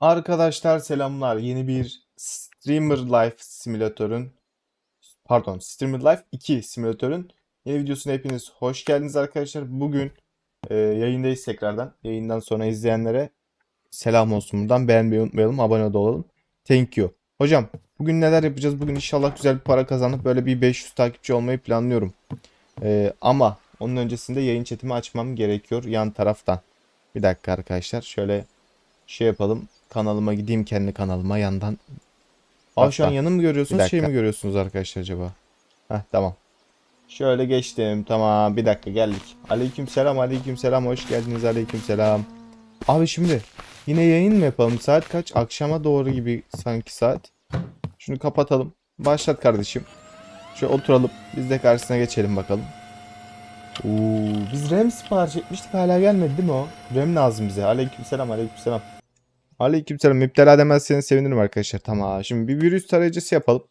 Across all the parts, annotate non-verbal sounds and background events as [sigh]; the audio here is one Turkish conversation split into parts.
Arkadaşlar selamlar. Yeni bir Streamer Life simülatörün pardon Streamer Life 2 simülatörün yeni videosuna hepiniz hoş geldiniz arkadaşlar. Bugün e, yayındayız tekrardan. Yayından sonra izleyenlere selam olsun buradan. Beğenmeyi unutmayalım. Abone de olalım. Thank you. Hocam bugün neler yapacağız? Bugün inşallah güzel bir para kazanıp böyle bir 500 takipçi olmayı planlıyorum. E, ama onun öncesinde yayın chatimi açmam gerekiyor yan taraftan. Bir dakika arkadaşlar. Şöyle şey yapalım. Kanalıma gideyim kendi kanalıma yandan. Aa şu an yanı mı görüyorsunuz şey mi görüyorsunuz arkadaşlar acaba? Heh tamam. Şöyle geçtim. Tamam bir dakika geldik. Aleykümselam aleykümselam hoş geldiniz aleykümselam. Abi şimdi yine yayın mı yapalım? Saat kaç? Akşama doğru gibi sanki saat. Şunu kapatalım. Başlat kardeşim. Şöyle oturalım. Biz de karşısına geçelim bakalım. Oo, biz RAM sipariş etmiştik hala gelmedi değil mi o? RAM lazım bize. Aleykümselam aleykümselam. Aleykümselam. Müptela demezseniz sevinirim arkadaşlar. Tamam. Şimdi bir virüs tarayıcısı yapalım.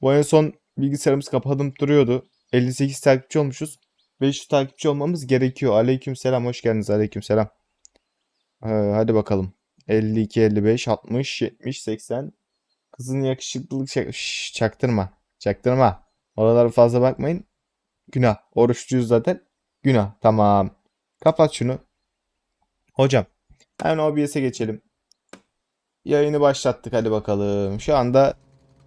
Bu en son bilgisayarımız kapadım duruyordu. 58 takipçi olmuşuz. 500 takipçi olmamız gerekiyor. Aleykümselam. Hoş geldiniz. Aleykümselam. Ee, hadi bakalım. 52, 55, 60, 70, 80. Kızın yakışıklılık çak Şşş, çaktırma. Çaktırma. Oralara fazla bakmayın. Günah. Oruçluyuz zaten. Günah. Tamam. Kapat şunu. Hocam. Hemen OBS'e geçelim. Yayını başlattık hadi bakalım. Şu anda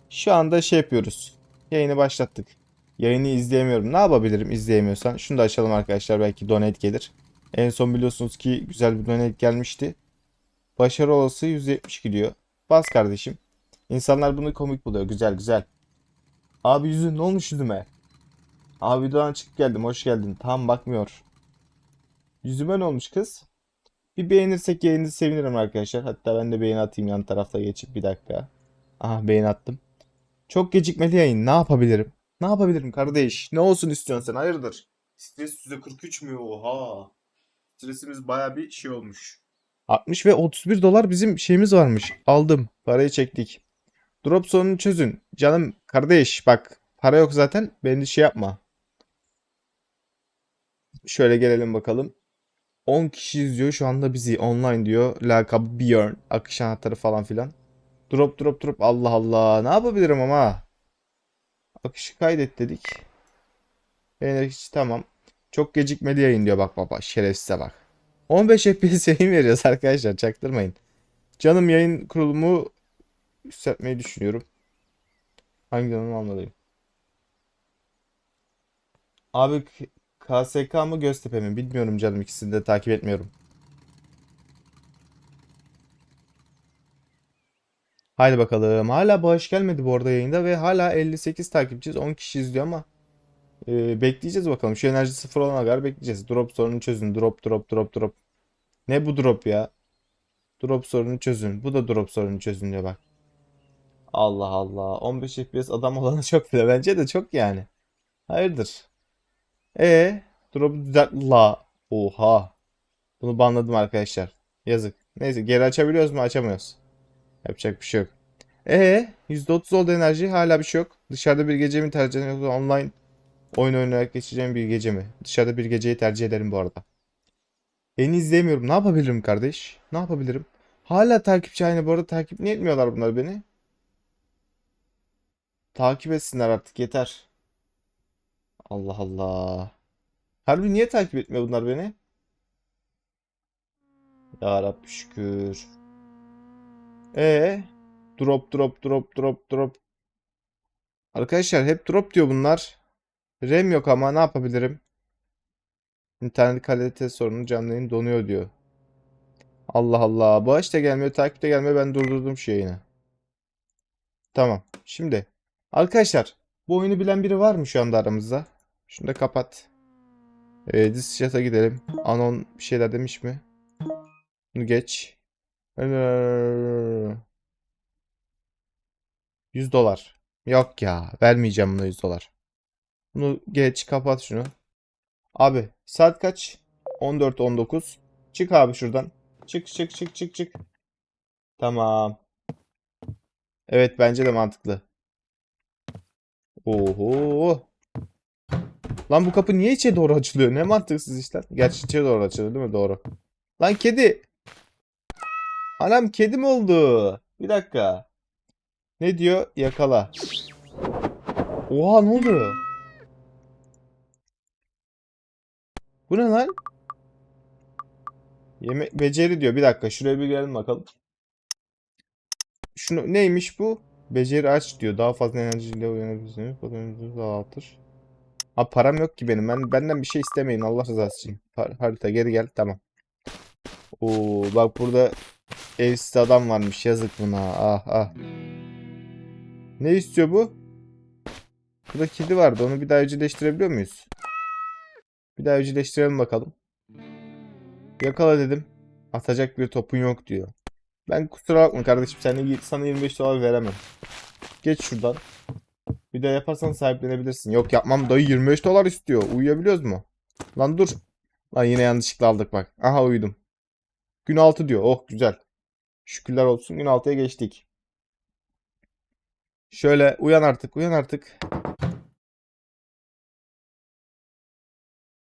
şu anda şey yapıyoruz. Yayını başlattık. Yayını izleyemiyorum. Ne yapabilirim izleyemiyorsan? Şunu da açalım arkadaşlar. Belki donate gelir. En son biliyorsunuz ki güzel bir donate gelmişti. Başarı olası 170 gidiyor. Bas kardeşim. İnsanlar bunu komik buluyor. Güzel güzel. Abi yüzün ne olmuş yüzüme? Abi videodan çıkıp geldim. Hoş geldin. Tam bakmıyor. Yüzüme ne olmuş kız? Bir beğenirsek yayını sevinirim arkadaşlar. Hatta ben de beğeni atayım yan tarafta geçip bir dakika. Aha beğeni attım. Çok gecikmeli yayın. Ne yapabilirim? Ne yapabilirim kardeş? Ne olsun istiyorsun sen? Hayırdır? Stres %43 mü? Oha. Stresimiz baya bir şey olmuş. 60 ve 31 dolar bizim şeyimiz varmış. Aldım. Parayı çektik. Drop sorununu çözün. Canım kardeş bak para yok zaten. Beni şey yapma. Şöyle gelelim bakalım. 10 kişi izliyor şu anda bizi online diyor. Lakabı Björn. Akış anahtarı falan filan. Drop drop drop. Allah Allah. Ne yapabilirim ama? Akışı kaydet dedik. Beğenir hiç tamam. Çok gecikmeli yayın diyor bak baba. Şerefsize bak. 15 FPS yayın veriyoruz arkadaşlar. Çaktırmayın. Canım yayın kurulumu yükseltmeyi düşünüyorum. Hangi canım anladım. Abi KSK mı Göztepe mi? Bilmiyorum canım. İkisini de takip etmiyorum. Haydi bakalım. Hala bağış gelmedi bu arada yayında ve hala 58 takipçiyiz. 10 kişi izliyor ama e, bekleyeceğiz bakalım. Şu enerji sıfır olana kadar bekleyeceğiz. Drop sorunu çözün. Drop drop drop drop. Ne bu drop ya? Drop sorunu çözün. Bu da drop sorunu çözün diyor bak. Allah Allah. 15 FPS adam [laughs] olanı çok bile. Bence de çok yani. Hayırdır? E drop'u düzelt la. Oha. Bunu banladım arkadaşlar. Yazık. Neyse geri açabiliyoruz mu? Açamıyoruz. Yapacak bir şey yok. E %30 oldu enerji. Hala bir şey yok. Dışarıda bir gece mi tercih ederim yoksa online oyun oynayarak geçeceğim bir gece mi? Dışarıda bir geceyi tercih ederim bu arada. Beni izleyemiyorum. Ne yapabilirim kardeş? Ne yapabilirim? Hala takipçi aynı. Bu arada takip niye etmiyorlar bunlar beni? Takip etsinler artık yeter. Allah Allah. Harbi niye takip etmiyor bunlar beni? Ya Rabbi şükür. E drop drop drop drop drop. Arkadaşlar hep drop diyor bunlar. RAM yok ama ne yapabilirim? İnternet kalite sorunu canlı donuyor diyor. Allah Allah. Bağış da gelmiyor, takip de gelmiyor. Ben durdurdum şu yayını. Tamam. Şimdi arkadaşlar bu oyunu bilen biri var mı şu anda aramızda? Şunu da kapat. Ee, Dischat'a gidelim. Anon bir şeyler demiş mi? Bunu geç. 100 dolar. Yok ya. Vermeyeceğim buna 100 dolar. Bunu geç. Kapat şunu. Abi saat kaç? 14.19. Çık abi şuradan. Çık çık çık çık çık. Tamam. Evet bence de mantıklı. Oho. Lan bu kapı niye içe doğru açılıyor? Ne mantıksız işler. Gerçi içe doğru açılıyor değil mi? Doğru. Lan kedi. Anam kedim oldu. Bir dakika. Ne diyor? Yakala. Oha ne oldu? Bu ne lan? Yemek beceri diyor. Bir dakika şuraya bir gelelim bakalım. Şunu neymiş bu? Beceri aç diyor. Daha fazla enerjiyle uyanabilirsiniz. Potensialinizi azaltır. Ha param yok ki benim. Ben benden bir şey istemeyin Allah rızası için. Har- harita geri gel. Tamam. Oo bak burada evsiz adam varmış. Yazık buna. Ah ah. Ne istiyor bu? Burada kedi vardı. Onu bir daha evcilleştirebiliyor muyuz? Bir daha evcilleştirelim bakalım. Yakala dedim. Atacak bir topun yok diyor. Ben kusura bakma kardeşim. Sana, sana 25 dolar veremem. Geç şuradan. Bir de yaparsan sahiplenebilirsin. Yok yapmam dayı 25 dolar istiyor. Uyuyabiliyoruz mu? Lan dur. Lan yine yanlışlıkla aldık bak. Aha uyudum. Gün 6 diyor. Oh güzel. Şükürler olsun gün 6'ya geçtik. Şöyle uyan artık uyan artık.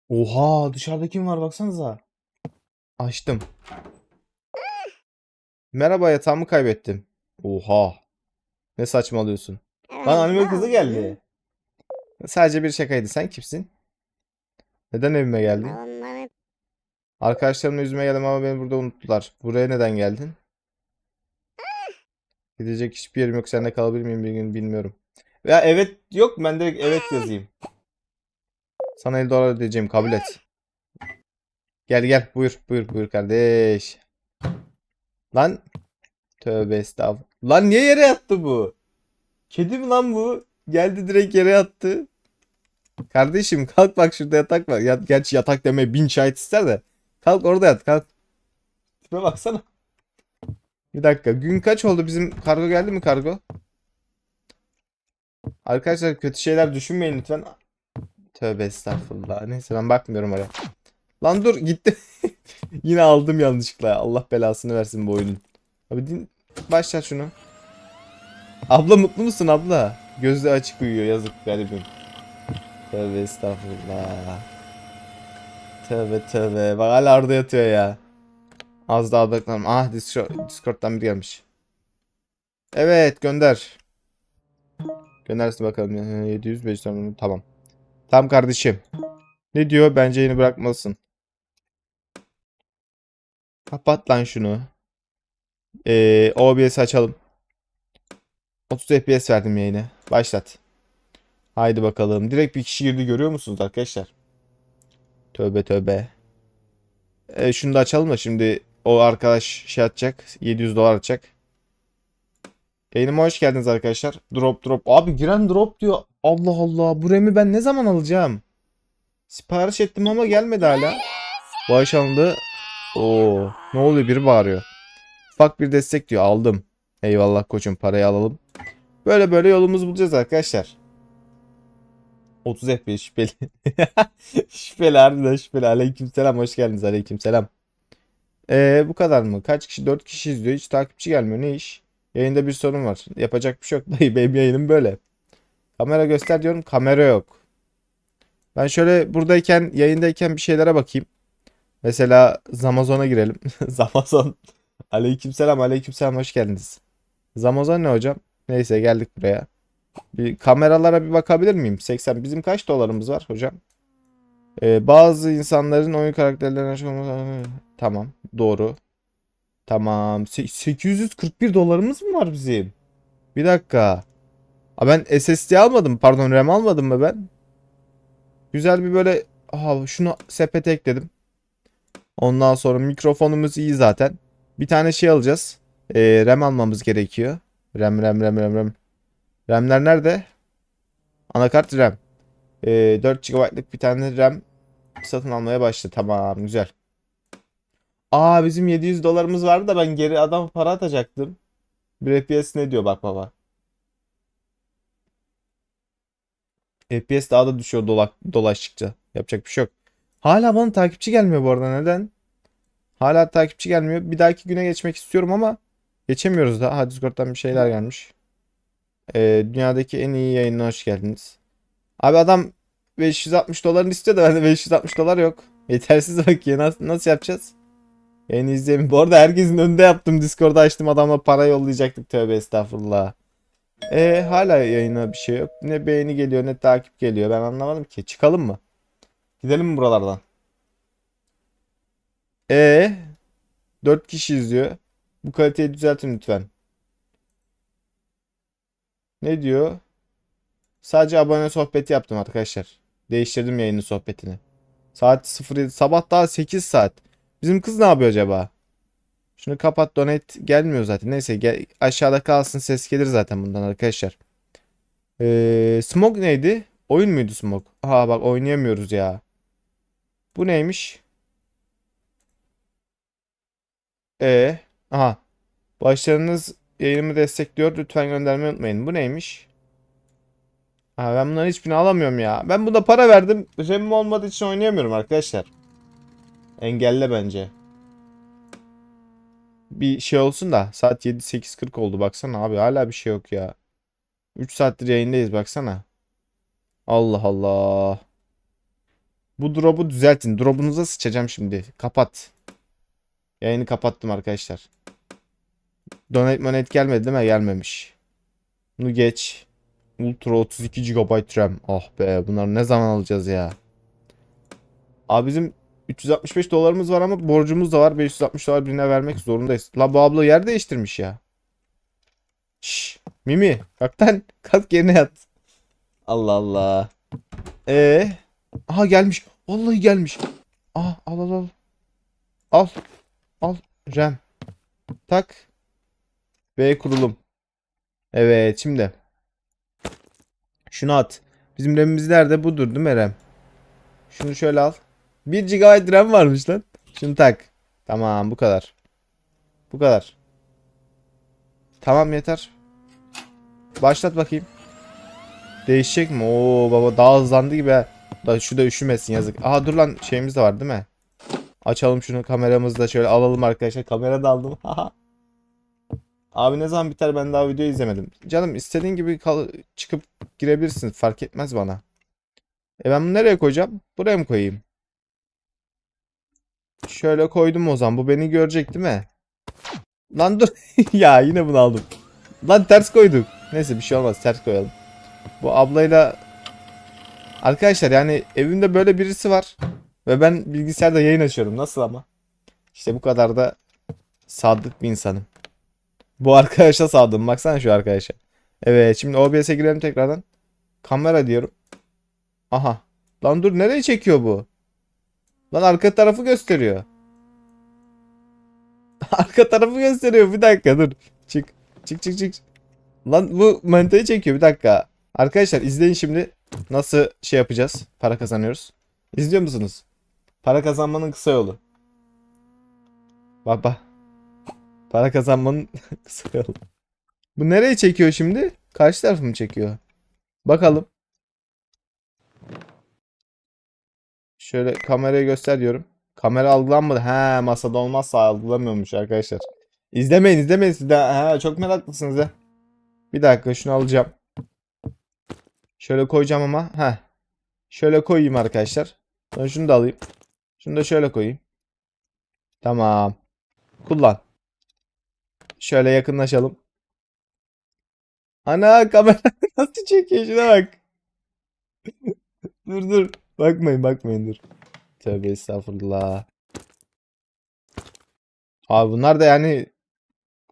Oha dışarıda kim var baksanıza. Açtım. Merhaba yatağımı kaybettim. Oha. Ne saçmalıyorsun? Lan anime kızı geldi. Sadece bir şakaydı. Sen kimsin? Neden evime geldin? Onları Arkadaşlarımla yüzüme geldim ama beni burada unuttular. Buraya neden geldin? Gidecek hiçbir yerim yok. Seninle kalabilir miyim bir gün bilmiyorum. Ya evet yok ben direkt evet yazayım. Sana 50 dolar ödeyeceğim kabul et. Gel gel buyur buyur buyur kardeş. Lan tövbe estağfurullah. Lan niye yere yattı bu? Kedi mi lan bu? Geldi direkt yere yattı. Kardeşim kalk bak şurada yatak var. Ya, gerçi yatak demeye bin şahit ister de. Kalk orada yat kalk. Tipe baksana. Bir dakika. Gün kaç oldu bizim kargo geldi mi kargo? Arkadaşlar kötü şeyler düşünmeyin lütfen. Tövbe estağfurullah. Neyse ben bakmıyorum oraya. Lan dur gitti. [laughs] Yine aldım yanlışlıkla. Allah belasını versin bu oyunun. Abi din... başlat şunu. Abla mutlu musun abla? Gözü açık uyuyor yazık garibim. Tövbe estağfurullah. Tövbe tövbe. Bak hala orada yatıyor ya. Az daha beklerim. Ah Discord, Discord'dan biri gelmiş. Evet gönder. Göndersin bakalım. Ee, 705 tane. Tamam. Tamam kardeşim. Ne diyor? Bence yeni bırakmalısın. Kapat lan şunu. Ee, OBS açalım. 30 FPS verdim yayına. Başlat. Haydi bakalım. Direkt bir kişi girdi görüyor musunuz arkadaşlar? Tövbe tövbe. E, şunu da açalım da şimdi o arkadaş şey atacak. 700 dolar atacak. Yayınıma hoş geldiniz arkadaşlar. Drop drop. Abi giren drop diyor. Allah Allah. Bu remi ben ne zaman alacağım? Sipariş ettim ama gelmedi hala. Bağış alındı. Oo, ne oluyor? Biri bağırıyor. Ufak bir destek diyor. Aldım. Eyvallah koçum parayı alalım. Böyle böyle yolumuzu bulacağız arkadaşlar. 30 FPS şüpheli. [laughs] şüpheli harbiden şüpheli. Aleykümselam hoş geldiniz. Aleykümselam. Ee, bu kadar mı? Kaç kişi? 4 kişi izliyor. Hiç takipçi gelmiyor. Ne iş? Yayında bir sorun var. Yapacak bir şey yok. [laughs] Dayı benim yayınım böyle. Kamera göster diyorum. Kamera yok. Ben şöyle buradayken yayındayken bir şeylere bakayım. Mesela Zamazon'a girelim. [laughs] Zamazon. Aleykümselam. Aleykümselam hoş geldiniz. Zamazon ne hocam? Neyse geldik buraya. Bir kameralara bir bakabilir miyim? 80. Bizim kaç dolarımız var hocam? Ee, bazı insanların oyun karakterlerine aşık olması- Tamam. Doğru. Tamam. Se- 841 dolarımız mı var bizim? Bir dakika. Aa, ben SSD almadım. Pardon RAM almadım mı ben? Güzel bir böyle Aha, şunu sepete ekledim. Ondan sonra mikrofonumuz iyi zaten. Bir tane şey alacağız. Ee, RAM almamız gerekiyor. RAM RAM RAM RAM RAM. RAM'ler nerede? Anakart RAM. Ee, 4 GB'lık bir tane RAM satın almaya başladı. Tamam güzel. Aa bizim 700 dolarımız vardı da ben geri adam para atacaktım. Bir FPS ne diyor bak baba. FPS daha da düşüyor dola dolaştıkça. Yapacak bir şey yok. Hala bana takipçi gelmiyor bu arada. Neden? Hala takipçi gelmiyor. Bir dahaki güne geçmek istiyorum ama geçemiyoruz da. Ha Discord'dan bir şeyler gelmiş. Ee, dünyadaki en iyi yayınına hoş geldiniz. Abi adam 560 dolarını istiyor da bende 560 dolar yok. Yetersiz [laughs] bak ya nasıl, nasıl yapacağız? Yayını izleyin. Bu arada herkesin önünde yaptım. Discord'da açtım adamla para yollayacaktık. Tövbe estağfurullah. E hala yayına bir şey yok. Ne beğeni geliyor ne takip geliyor. Ben anlamadım ki. Çıkalım mı? Gidelim mi buralardan? E 4 kişi izliyor. Bu kaliteyi düzeltin lütfen. Ne diyor? Sadece abone sohbeti yaptım arkadaşlar. Değiştirdim yayının sohbetini. Saat 07 sabah daha 8 saat. Bizim kız ne yapıyor acaba? Şunu kapat donate gelmiyor zaten. Neyse gel, aşağıda kalsın ses gelir zaten bundan arkadaşlar. Ee, Smoke neydi? Oyun muydu Smoke? Ha bak oynayamıyoruz ya. Bu neymiş? E aha. Başlarınız yayınımı destekliyor. Lütfen göndermeyi unutmayın. Bu neymiş? Ha, ben bunların hiçbirini alamıyorum ya. Ben buna para verdim. RAM'im olmadığı için oynayamıyorum arkadaşlar. Engelle bence. Bir şey olsun da saat 7-8.40 oldu baksana abi hala bir şey yok ya. 3 saattir yayındayız baksana. Allah Allah. Bu drop'u düzeltin. Drop'unuza sıçacağım şimdi. Kapat. Yayını kapattım arkadaşlar. Donate monate gelmedi değil mi? Gelmemiş. Bunu geç. Ultra 32 GB RAM. Ah be bunları ne zaman alacağız ya? Abi bizim 365 dolarımız var ama borcumuz da var. 560 dolar birine vermek zorundayız. La bu abla yer değiştirmiş ya. Şş, Mimi kalk lan. Kalk yerine yat. Allah Allah. Ee, aha gelmiş. Vallahi gelmiş. Aha al al al. Al. Al. RAM. Tak. V kurulum. Evet şimdi. Şunu at. Bizim RAM'imiz nerede? Budur değil mi RAM? Şunu şöyle al. 1 GB RAM varmış lan. Şunu tak. Tamam bu kadar. Bu kadar. Tamam yeter. Başlat bakayım. Değişecek mi? Oo baba daha hızlandı gibi. ha. Da şu da üşümesin yazık. Aha dur lan şeyimiz de var değil mi? Açalım şunu kameramızı da şöyle alalım arkadaşlar. Kamera da aldım. [laughs] Abi ne zaman biter ben daha video izlemedim. Canım istediğin gibi kal çıkıp girebilirsin. Fark etmez bana. E ben bunu nereye koyacağım? Buraya mı koyayım? Şöyle koydum o zaman. Bu beni görecek değil mi? Lan dur. [laughs] ya yine bunu aldım. Lan ters koyduk. Neyse bir şey olmaz. Ters koyalım. Bu ablayla Arkadaşlar yani evimde böyle birisi var. Ve ben bilgisayarda yayın açıyorum. Nasıl ama? İşte bu kadar da sadık bir insanım. Bu arkadaşa sadım. Baksana şu arkadaşa. Evet şimdi OBS'e girelim tekrardan. Kamera diyorum. Aha. Lan dur nereye çekiyor bu? Lan arka tarafı gösteriyor. [laughs] arka tarafı gösteriyor. Bir dakika dur. Çık. Çık çık çık. Lan bu manitayı çekiyor. Bir dakika. Arkadaşlar izleyin şimdi. Nasıl şey yapacağız? Para kazanıyoruz. İzliyor musunuz? Para kazanmanın kısa yolu. Baba. Para kazanmanın [laughs] kısa yolu. Bu nereye çekiyor şimdi? Karşı tarafı mı çekiyor? Bakalım. Şöyle kamerayı göster diyorum. Kamera algılanmadı. He masada olmazsa algılamıyormuş arkadaşlar. İzlemeyin izlemeyin siz de. He, çok meraklısınız ya. Bir dakika şunu alacağım. Şöyle koyacağım ama. He. Şöyle koyayım arkadaşlar. Sonra şunu da alayım. Şunu da şöyle koyayım. Tamam. Kullan. Şöyle yakınlaşalım. Ana kamera [laughs] nasıl çekiyor şuna bak. dur dur. Bakmayın bakmayın dur. Tövbe estağfurullah. Abi bunlar da yani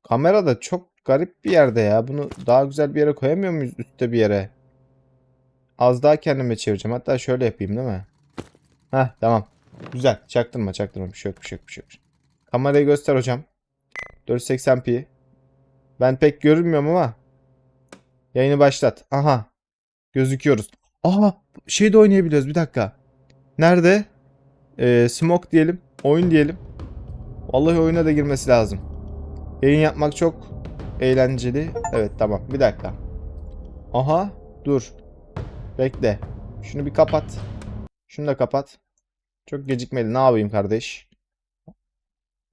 kamerada çok garip bir yerde ya. Bunu daha güzel bir yere koyamıyor muyuz üstte bir yere? Az daha kendime çevireceğim. Hatta şöyle yapayım değil mi? Heh tamam. Güzel. Çaktırma çaktırma. Bir şey yok bir şey yok bir şey yok. Kamerayı göster hocam. 480p. Ben pek görünmüyorum ama. Yayını başlat. Aha. Gözüküyoruz. Aha. Şey de oynayabiliyoruz. Bir dakika. Nerede? Ee, smoke diyelim. Oyun diyelim. Vallahi oyuna da girmesi lazım. Yayın yapmak çok eğlenceli. Evet tamam. Bir dakika. Aha. Dur. Bekle. Şunu bir kapat. Şunu da kapat. Çok gecikmeli. Ne yapayım kardeş?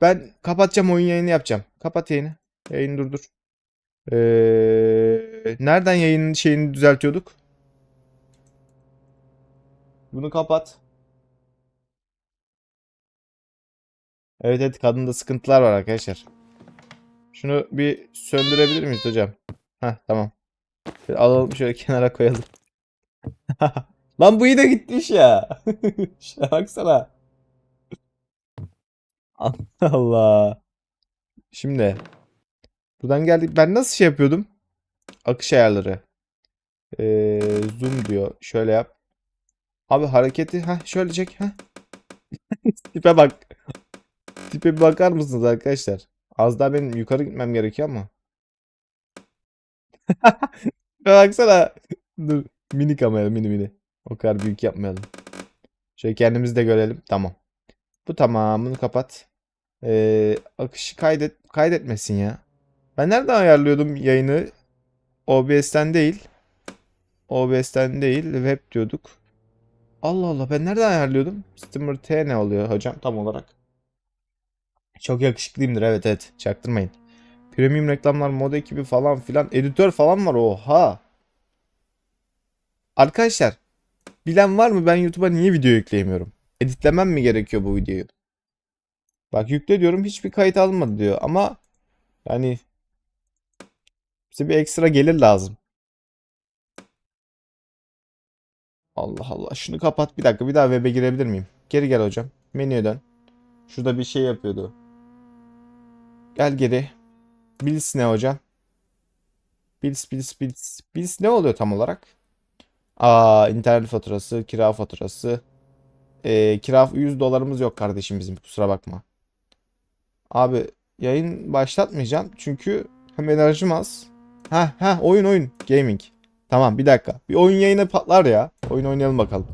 Ben kapatacağım oyun yayını yapacağım. Kapat yayını. Yayını durdur. Ee, nereden yayının şeyini düzeltiyorduk? Bunu kapat. Evet evet kadında sıkıntılar var arkadaşlar. Şunu bir söndürebilir miyiz hocam? Heh tamam. Şöyle alalım şöyle kenara koyalım. [laughs] Lan bu yine gitmiş ya. [laughs] Şuna baksana. Allah [laughs] Allah. Şimdi. Buradan geldik. Ben nasıl şey yapıyordum? Akış ayarları. Ee, zoom diyor. Şöyle yap. Abi hareketi. ha şöyle çek. ha. [laughs] Tipe bak. Tipe bir bakar mısınız arkadaşlar? Az daha benim yukarı gitmem gerekiyor ama. [laughs] Baksana. Dur. Mini kamera mini mini. O kadar büyük yapmayalım. Şöyle kendimizi de görelim. Tamam. Bu tamam. Bunu kapat. Ee, akışı kaydet kaydetmesin ya. Ben nereden ayarlıyordum yayını? OBS'ten değil. OBS'ten değil. Web diyorduk. Allah Allah ben nereden ayarlıyordum? Steamer T ne oluyor hocam tam olarak? Çok yakışıklıyımdır evet evet çaktırmayın. Premium reklamlar mod ekibi falan filan editör falan var oha. Arkadaşlar bilen var mı ben YouTube'a niye video yükleyemiyorum? Editlemem mi gerekiyor bu videoyu? Bak yükle diyorum hiçbir kayıt alınmadı diyor ama yani bize bir ekstra gelir lazım. Allah Allah şunu kapat bir dakika bir daha web'e girebilir miyim? Geri gel hocam. Menüye dön. Şurada bir şey yapıyordu. Gel geri. Bills ne hocam? Bills Bills Bills. Bills ne oluyor tam olarak? Aa internet faturası, kira faturası. Ee, kira 100 dolarımız yok kardeşim bizim kusura bakma. Abi yayın başlatmayacağım çünkü hem enerjim az. Ha ha oyun oyun gaming. Tamam bir dakika. Bir oyun yayını patlar ya. Oyun oynayalım bakalım.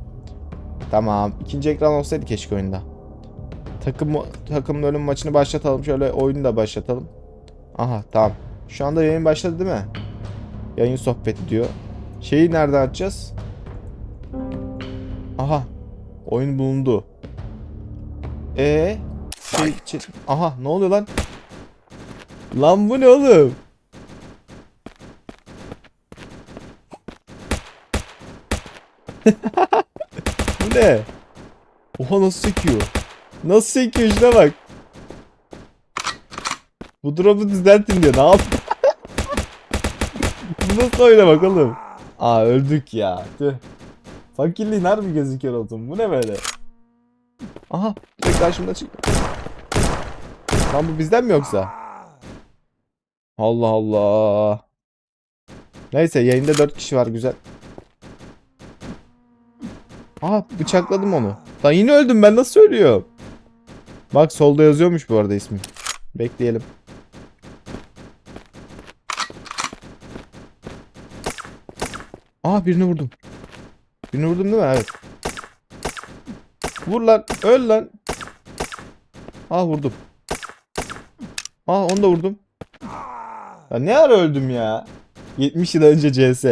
Tamam. ikinci ekran olsaydı keşke oyunda. Takım takım ölüm maçını başlatalım. Şöyle oyunu da başlatalım. Aha tamam. Şu anda yayın başladı değil mi? Yayın sohbeti diyor. Şeyi nereden açacağız? Aha. Oyun bulundu. E şey, çe- aha ne oluyor lan? Lan bu ne oğlum? [laughs] Bu ne? Oha nasıl sekiyor? Nasıl sekiyor şuna bak. Bu drop'u düzeltin diyor. Ne yap? [laughs] Bu nasıl oynamak oğlum? Aa öldük ya. Tüh. Fakirliğin harbi gözüküyor oldum. Bu ne böyle? Aha. Direkt karşımda çıktı. Lan bu bizden mi yoksa? Allah Allah. Neyse yayında 4 kişi var güzel. Aa bıçakladım onu. Lan yine öldüm ben nasıl ölüyorum? Bak solda yazıyormuş bu arada ismi. Bekleyelim. Aa birini vurdum. Birini vurdum değil mi? Evet. Vur lan. Öl lan. Aa vurdum. Aa onu da vurdum. Ya ne ara öldüm ya? 70 yıl önce CS.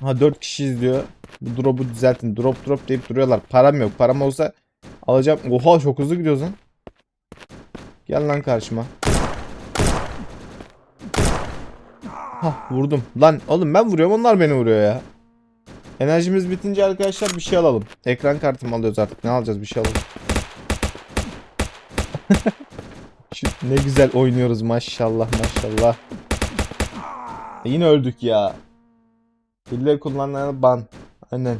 Ha 4 kişi izliyor. Bu drop'u düzeltin. Drop drop deyip duruyorlar. Param yok. Param olsa alacağım. Oha çok hızlı gidiyoruz lan. Gel lan karşıma. Hah vurdum. Lan oğlum ben vuruyorum onlar beni vuruyor ya. Enerjimiz bitince arkadaşlar bir şey alalım. Ekran kartımı alıyoruz artık. Ne alacağız bir şey alalım. [laughs] Şu ne güzel oynuyoruz maşallah maşallah. E, yine öldük ya. Hile kullananlara ban. Aynen.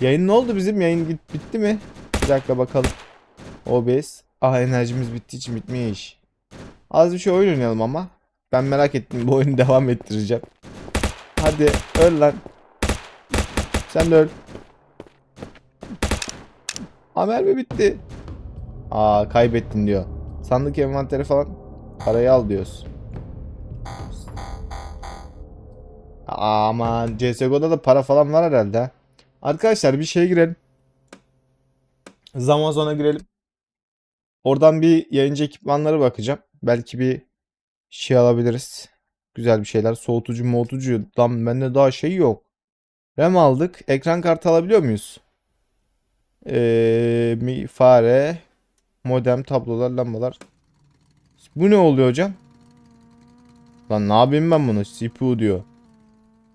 Yayın ne oldu bizim? Yayın bit bitti mi? Bir dakika bakalım. OBS. Ah enerjimiz bittiği için bitmiş. Az bir şey oyun oynayalım ama. Ben merak ettim bu oyunu [laughs] devam ettireceğim. Hadi öl lan. Sen de öl. Amer mi bitti? Aa kaybettin diyor. Sandık envanteri falan parayı al diyoruz. Aman CSGO'da da para falan var herhalde. ha. Arkadaşlar bir şeye girelim. Zamazon'a girelim. Oradan bir yayıncı ekipmanlara bakacağım. Belki bir şey alabiliriz. Güzel bir şeyler. Soğutucu moğutucu. Lan bende daha şey yok. RAM aldık. Ekran kartı alabiliyor muyuz? Ee, fare. Modem, tablolar, lambalar. Bu ne oluyor hocam? Lan ne yapayım ben bunu? CPU diyor.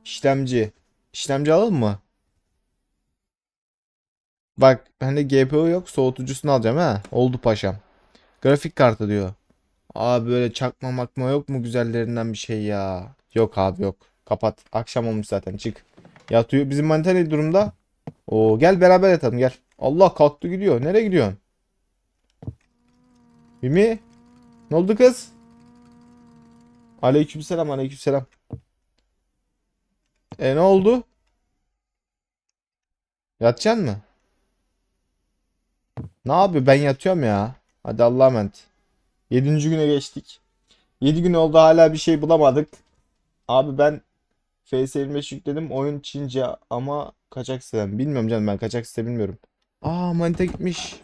İşlemci. İşlemci alalım mı? Bak bende GPU yok soğutucusunu alacağım ha. Oldu paşam. Grafik kartı diyor. Abi böyle çakma makma yok mu güzellerinden bir şey ya? Yok abi yok. Kapat. Akşam olmuş zaten çık. Yatıyor. Bizim manita ne durumda? Oo gel beraber yatalım gel. Allah kalktı gidiyor. Nereye gidiyorsun? Mimi? Ne oldu kız? Aleykümselam aleykümselam. E ne oldu? Yatacaksın mı? Ne yapıyor? Ben yatıyorum ya. Hadi Allah'a emanet. 7. güne geçtik. 7 gün oldu hala bir şey bulamadık. Abi ben FS25 yükledim. Oyun Çince ama kaçak siteden. Bilmiyorum canım ben kaçak site bilmiyorum. Aa manita gitmiş.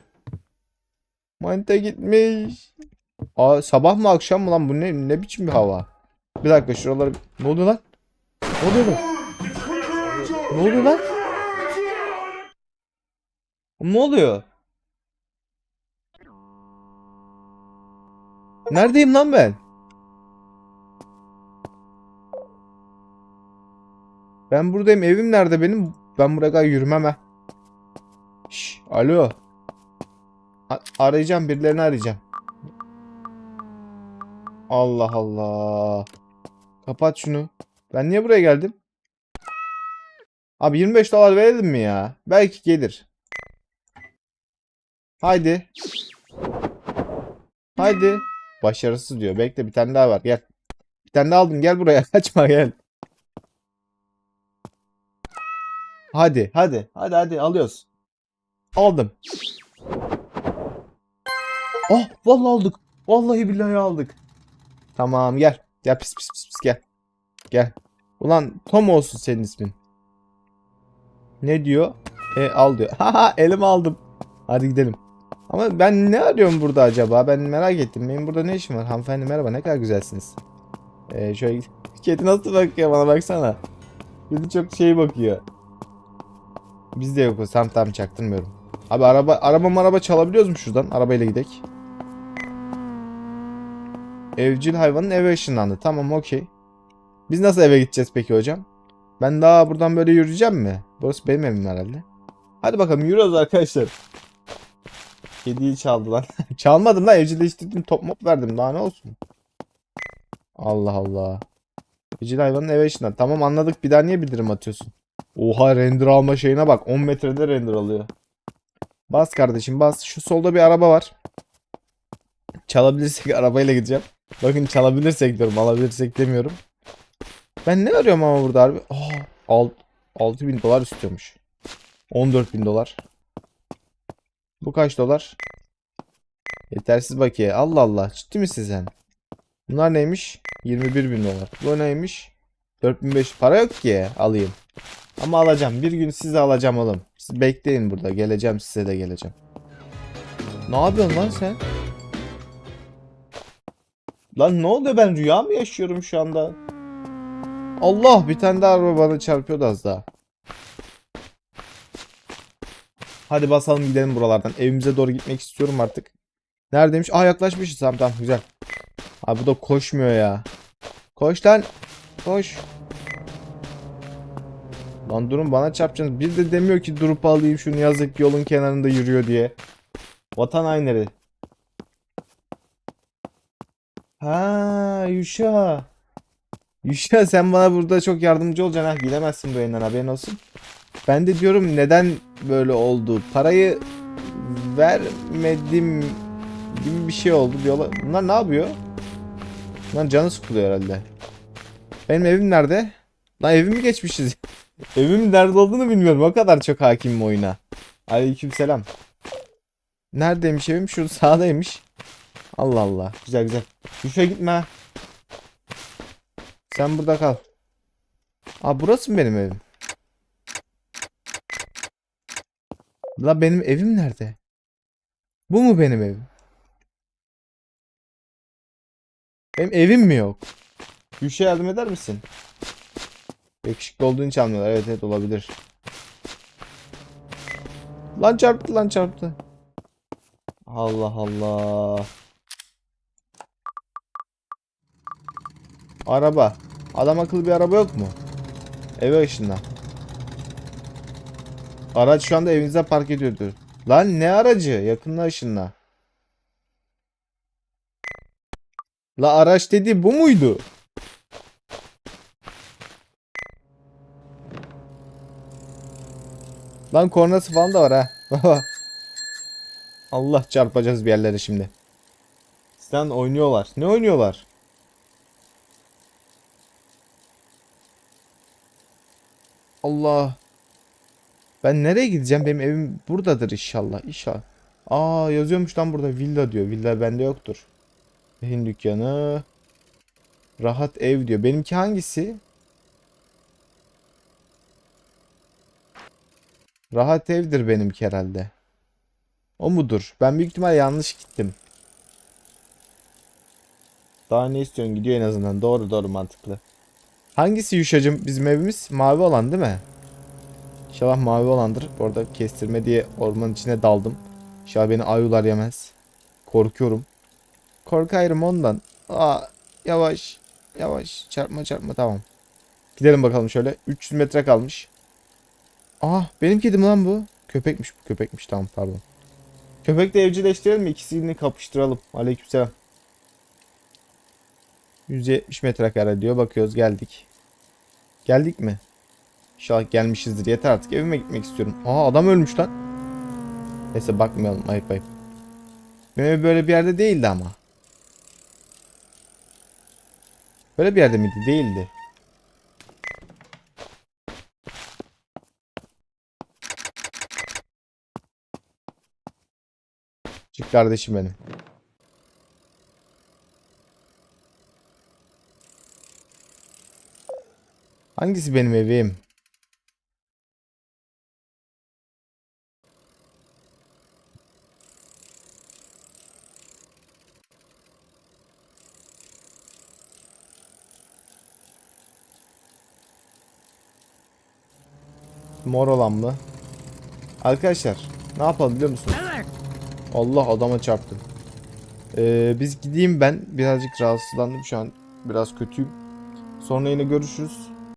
Manita gitmiş. Aa sabah mı akşam mı lan bu ne ne biçim bir hava? Bir dakika şuraları ne oluyor lan? Ne oluyor lan? Ne oluyor lan? Ne oluyor? Neredeyim lan ben? Ben buradayım. Evim nerede benim? Ben buraya yürümem ha. Şş, alo. Arayacağım birilerini arayacağım. Allah Allah. Kapat şunu. Ben niye buraya geldim? Abi 25 dolar verelim mi ya? Belki gelir. Haydi. Haydi. Başarısız diyor. Bekle bir tane daha var. Gel. Bir tane daha aldım. Gel buraya. [laughs] Kaçma gel. Hadi. Hadi. Hadi hadi alıyoruz. Aldım. Oh vallahi aldık. Vallahi billahi aldık. Tamam gel. Gel pis pis pis pis gel. Gel. Ulan Tom olsun senin ismin. Ne diyor? E al diyor. [laughs] Haha elime aldım. Hadi gidelim. Ama ben ne arıyorum burada acaba? Ben merak ettim. Benim burada ne işim var? Hanımefendi merhaba ne kadar güzelsiniz. Ee, şöyle kedi nasıl bakıyor bana baksana. Kedi çok şey bakıyor. Bizde yok o. Tam tam çaktırmıyorum. Abi araba araba araba çalabiliyoruz mu şuradan? Arabayla gidek. Evcil hayvanın eve ışınlandı. Tamam okey. Biz nasıl eve gideceğiz peki hocam? Ben daha buradan böyle yürüyeceğim mi? Burası benim evim herhalde. Hadi bakalım yürüyoruz arkadaşlar. Kediyi çaldı lan. [laughs] Çalmadım lan evcilleştirdim top mop verdim daha ne olsun. Allah Allah. Evcil hayvanın eve ışınlandı. Tamam anladık bir daha niye bildirim atıyorsun? Oha render alma şeyine bak 10 metrede render alıyor. Bas kardeşim bas. Şu solda bir araba var. Çalabilirsek [laughs] arabayla gideceğim. Bakın çalabilirsek diyorum alabilirsek demiyorum. Ben ne arıyorum ama burada harbi? Aa, alt, 6000 dolar istiyormuş. 14 bin dolar. Bu kaç dolar? Yetersiz bakiye. Allah Allah. Ciddi misin sen? Bunlar neymiş? 21 bin dolar. Bu neymiş? 4500. Para yok ki. Alayım. Ama alacağım. Bir gün size alacağım oğlum. Siz bekleyin burada. Geleceğim size de geleceğim. Ne yapıyorsun lan sen? Lan ne oluyor ben rüya mı yaşıyorum şu anda? Allah bir tane daha araba bana çarpıyordu az daha. Hadi basalım gidelim buralardan. Evimize doğru gitmek istiyorum artık. Neredeymiş? Aa yaklaşmışız. Tamam tamam güzel. Abi bu da koşmuyor ya. Koş lan. Koş. Lan durun bana çarpacaksınız. Bir de demiyor ki durup alayım şunu yazık yolun kenarında yürüyor diye. Vatan hainleri. Ha Yuşa. Yuşa sen bana burada çok yardımcı olacaksın ha. Gidemezsin bu yayından haberin olsun. Ben de diyorum neden böyle oldu? Parayı vermedim gibi bir şey oldu diyorlar. Bunlar ne yapıyor? Bunlar canı sıkılıyor herhalde. Benim evim nerede? Lan evimi geçmişiz. [laughs] Evimin nerede olduğunu bilmiyorum. O kadar çok hakimim oyuna. Aleykümselam. Neredeymiş evim? Şurada sağdaymış. Allah Allah. Güzel güzel. Düşe gitme. Sen burada kal. Aa burası mı benim evim? La benim evim nerede? Bu mu benim evim? Benim evim mi yok? Gülşe yardım eder misin? Yakışıklı olduğun için almıyorlar. Evet evet olabilir. Lan çarptı lan çarptı. Allah Allah. Araba. Adam akıllı bir araba yok mu? Eve ışınla. Araç şu anda evinize park ediyordu. Lan ne aracı? Yakınla ışınla. La araç dedi bu muydu? Lan kornası falan da var ha. [laughs] Allah çarpacağız bir yerlere şimdi. Sen oynuyorlar. Ne oynuyorlar? Allah. Ben nereye gideceğim? Benim evim buradadır inşallah. İnşallah. Aa yazıyormuş lan burada villa diyor. Villa bende yoktur. Rehin dükkanı. Rahat ev diyor. Benimki hangisi? Rahat evdir benimki herhalde. O mudur? Ben büyük ihtimal yanlış gittim. Daha ne istiyorsun? Gidiyor en azından. Doğru doğru mantıklı. Hangisi Yuşacım? Bizim evimiz mavi olan değil mi? İnşallah mavi olandır. Bu arada kestirme diye ormanın içine daldım. İnşallah beni ayular yemez. Korkuyorum. Korkarım ondan. Aa, yavaş. Yavaş. Çarpma çarpma tamam. Gidelim bakalım şöyle. 300 metre kalmış. Aa benim kedim lan bu. Köpekmiş bu köpekmiş tamam pardon. Köpekle evcilleştirelim mi? İkisini kapıştıralım. Aleykümselam. 170 metrekare diyor. Bakıyoruz geldik. Geldik mi? İnşallah gelmişizdir. Yeter artık. Evime gitmek istiyorum. Aa adam ölmüş lan. Neyse bakmayalım. Ayıp ayıp. Benim böyle bir yerde değildi ama. Böyle bir yerde miydi? Değildi. Çık kardeşim benim. Hangisi benim evim? Mor olan mı? Arkadaşlar ne yapalım biliyor musunuz? Allah adama çarptım. Ee, biz gideyim ben. Birazcık rahatsızlandım şu an. Biraz kötüyüm. Sonra yine görüşürüz.